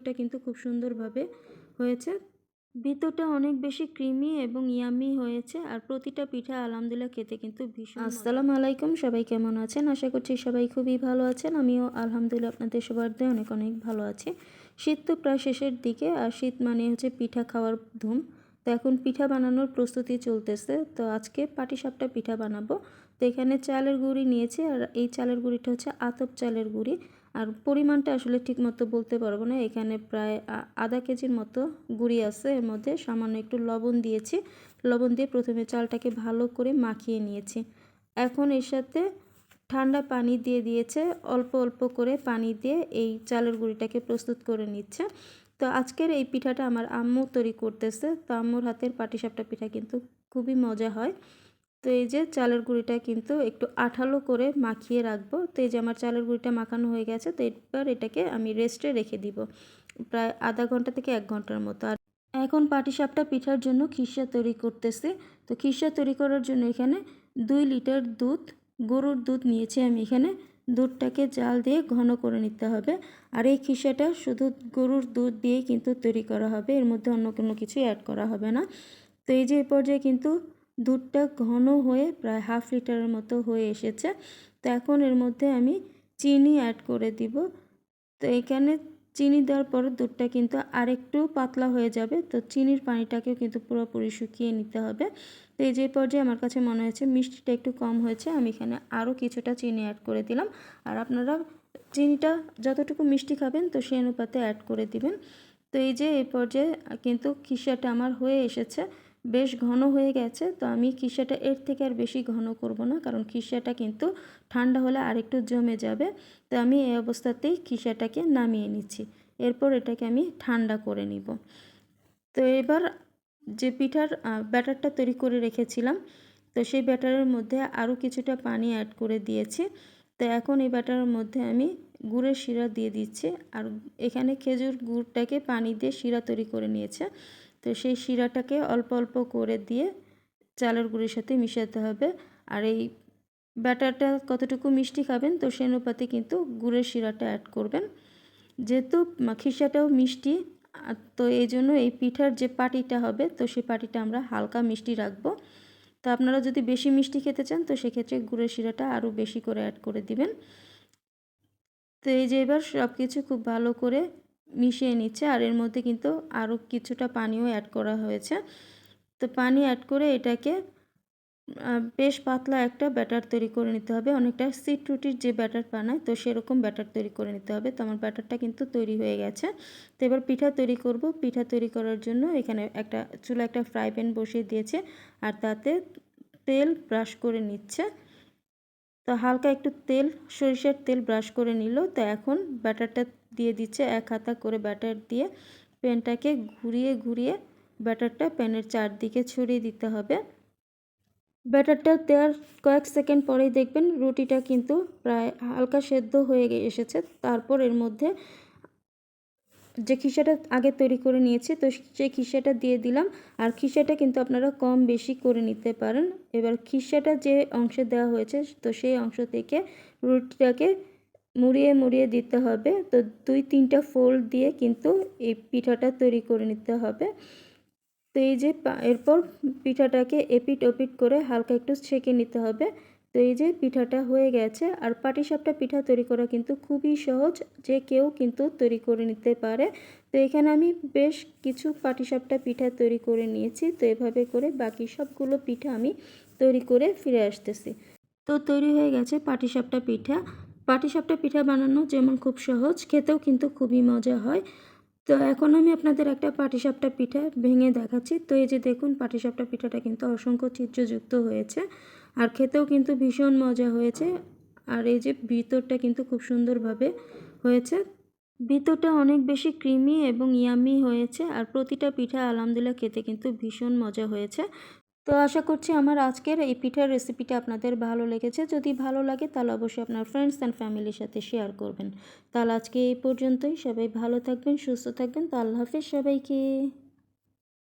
এটা কিন্তু খুব সুন্দরভাবে হয়েছে। ভিতরটা অনেক বেশি ক্রিমি এবং ইয়ামি হয়েছে আর প্রতিটা পিঠা আলহামদুলিল্লাহ খেতে কিন্তু ভীষণ আসসালামু আলাইকুম, সবাই কেমন আছেন? আশা করছি সবাই খুবই ভালো আছেন। আমিও আলহামদুলিল্লাহ আপনাদের সবার দিয়ে অনেক অনেক ভালো আছি। শীত তো প্রায় শেষের দিকে আর শীত মানে হচ্ছে পিঠা খাওয়ার ধুম। তো এখন পিঠা বানানোর প্রস্তুতি চলতেছে। তো আজকে পাটিসাপটা পিঠা বানাবো। তো এখানে চালের গুঁড়ি নিয়েছি আর এই চালের গুঁড়িটা হচ্ছে আতপ চালের গুঁড়ি। আর পরিমাণটা আসলে ঠিক মতো বলতে পারব না। এখানে প্রায় আধা কেজির মতো গুঁড়ি আছে। এর মধ্যে সামান্য একটু লবণ দিয়েছি। লবণ দিয়ে প্রথমে চালটাকে ভালো করে মাখিয়ে নিয়েছি। এখন এর সাথে ঠান্ডা পানি দিয়ে দিয়েছে। অল্প অল্প করে পানি দিয়ে এই চালের গুঁড়িটাকে প্রস্তুত করে নিচ্ছে। তো আজকের এই পিঠাটা আমার আম্মু তৈরি করতেছে। তো আম্মুর হাতের পাটিসাপটা পিঠা কিন্তু খুবই মজা হয়। তো এই যে চালের গুঁড়িটা কিন্তু একটু আঠালো করে মাখিয়ে রাখব। তো এই যে আমার চালের গুঁড়িটা মাখানো হয়ে গেছে, তো এবার এটাকে আমি রেস্টে রেখে দিব প্রায় আধা ঘণ্টা থেকে এক ঘণ্টার মতো। আর এখন পাটিসাপটা পিঠার জন্য খিসা তৈরি করতেছে। তো খিসা তৈরি করার জন্য এখানে দুই লিটার দুধ, গরুর দুধ নিয়েছি আমি এখানে। দুধটাকে জাল দিয়ে ঘন করে নিতে হবে। আর এই খিসাটা শুধু গরুর দুধ দিয়েই কিন্তু তৈরি করা হবে। এর মধ্যে অন্য কোনো কিছু অ্যাড করা হবে না। তো এই যে এই পর্যায়ে কিন্তু দুধটা ঘন হয়ে প্রায় হাফ লিটারের মতো হয়ে এসেছে। তো এখন এর মধ্যে আমি চিনি অ্যাড করে দিব। তো এখানে চিনি দেওয়ার পর দুধটা কিন্তু আরেকটু পাতলা হয়ে যাবে। তো চিনির পানিটাকেও কিন্তু পুরোপুরি শুকিয়ে নিতে হবে। তো এই যে পর্যায়ে আমার কাছে মনে হয়েছে মিষ্টিটা একটু কম হয়েছে, আমি এখানে আরও কিছুটা চিনি অ্যাড করে দিলাম। আর আপনারা চিনিটা যতটুকু মিষ্টি খাবেন, তো সেই অনুপাতে অ্যাড করে দিবেন। তো এই যে এই পর্যায়ে কিন্তু খিসাটা আমার হয়ে এসেছে। বেশ ঘন হয়ে গেছে, তো আমি খিসাটা এর থেকে আর বেশি ঘন করব না, কারণ খিসাটা কিন্তু ঠান্ডা হলে আরেকটু জমে যাবে। তো আমি এই অবস্থাতেই খিসাটাকে নামিয়ে নিচ্ছি। এরপর এটাকে আমি ঠান্ডা করে নিব। তো এবার যে পিঠার ব্যাটারটা তৈরি করে রেখেছিলাম, তো সেই ব্যাটারের মধ্যে আরও কিছুটা পানি অ্যাড করে দিয়েছি। তো এখন এই ব্যাটারের মধ্যে আমি গুড়ের শিরা দিয়ে দিচ্ছি, আর এখানে খেজুর গুড়টাকে পানি দিয়ে শিরা তৈরি করে নিয়েছে। তো সেই শিরাটাকে অল্প অল্প করে দিয়ে চালের গুঁড়ির সাথে মিশাতে হবে। আর এই ব্যাটারটা কতটুকু মিষ্টি খাবেন তো সে অনুপাতে কিন্তু গুড়ের শিরাটা অ্যাড করবেন। যেহেতু খিসাটাও মিষ্টি তো এই জন্য এই পিঠার যে পাটিটা হবে তো সেই পাটিটা আমরা হালকা মিষ্টি রাখব। তো আপনারা যদি বেশি মিষ্টি খেতে চান তো সেক্ষেত্রে গুড়ের শিরাটা আরও বেশি করে অ্যাড করে দিবেন। তো এই যে এবার সব কিছু খুব ভালো করে মিশিয়ে নিচ্ছে আর এর মধ্যে কিন্তু আরও কিছুটা পানিও অ্যাড করা হয়েছে। তো পানি অ্যাড করে এটাকে বেশ পাতলা একটা ব্যাটার তৈরি করে নিতে হবে। অনেকটা সিট রুটির যে ব্যাটার বানায়, তো সেরকম ব্যাটার তৈরি করে নিতে হবে। তো আমার ব্যাটারটা কিন্তু তৈরি হয়ে গেছে। তো এবার পিঠা তৈরি করব। পিঠা তৈরি করার জন্য এখানে একটা চুলা একটা ফ্রাই প্যান বসিয়ে দিয়েছে আর তাতে তেল ব্রাশ করে নিচ্ছে। তো হালকা একটু তেল, সরিষার তেল ব্রাশ করে নিল। তো এখন ব্যাটারটা দিয়ে দিচ্ছে, এক হাতা করে ব্যাটার দিয়ে প্যানটাকে ঘুরিয়ে ঘুরিয়ে ব্যাটারটা প্যানের চারদিকে ছড়িয়ে দিতে হবে। ব্যাটারটা দেওয়ার কয়েক সেকেন্ড পরেই দেখবেন রুটিটা কিন্তু প্রায় হালকা সেদ্ধ হয়ে এসেছে। তারপর এর মধ্যে যে খিসাটা আগে তৈরি করে নিয়েছি, তো সেই খিসাটা দিয়ে দিলাম। আর খিসাটা কিন্তু আপনারা কম বেশি করে নিতে পারেন। এবার খিসাটা যে অংশে দেওয়া হয়েছে, তো সেই অংশ থেকে রুটিটাকে মুড়িয়ে মুড়িয়ে দিতে হবে। তো দুই তিনটা ফোল্ড দিয়ে কিন্তু এই পিঠাটা তৈরি করে নিতে হবে। তো এই যে এরপর পিঠাটাকে এপিট ওপিট করে হালকা একটু ছেঁকে নিতে হবে। তো এই যে পিঠাটা হয়ে গেছে, আর পাটিসাপটা পিঠা তৈরি করা কিন্তু খুবই সহজ, যে কেউ কিন্তু তৈরি করে নিতে পারে। তো এখানে আমি বেশ কিছু পাটিসাপটা পিঠা তৈরি করে নিয়েছি। তো এভাবে করে বাকি সবগুলো পিঠা আমি তৈরি করে ফিরে আসতেছি। তো তৈরি হয়ে গেছে পাটিসাপটা পিঠা। পাটিসাপটা পিঠা বানানো যেমন খুব সহজ, খেতেও কিন্তু খুবই মজা হয়। তো এখন আমি আপনাদের একটা পাটিসাপটা পিঠা ভেঙে দেখাচ্ছি। তো এই যে দেখুন পাটিসাপটা পিঠাটা কিন্তু অসংখ্য চিত্রযুক্ত হয়েছে আর খেতেও কিন্তু ভীষণ মজা হয়েছে। আর এই যে ভিতরটা কিন্তু খুব সুন্দরভাবে হয়েছে। ভিতরটা অনেক বেশি ক্রিমি এবং ইয়ামি হয়েছে আর প্রতিটা পিঠা আলহামদুলিল্লাহ খেতে কিন্তু ভীষণ মজা হয়েছে। তো আশা করছি আমার আজকের এই পিঠার রেসিপিটা আপনাদের ভালো লেগেছে। যদি ভালো লাগে তাহলে অবশ্যই আপনার ফ্রেন্ডস অ্যান্ড ফ্যামিলির সাথে শেয়ার করবেন। তাহলে আজকে এই পর্যন্তই। সবাই ভালো থাকবেন, সুস্থ থাকবেন। তো আল্লাহ হাফিজ সবাইকে।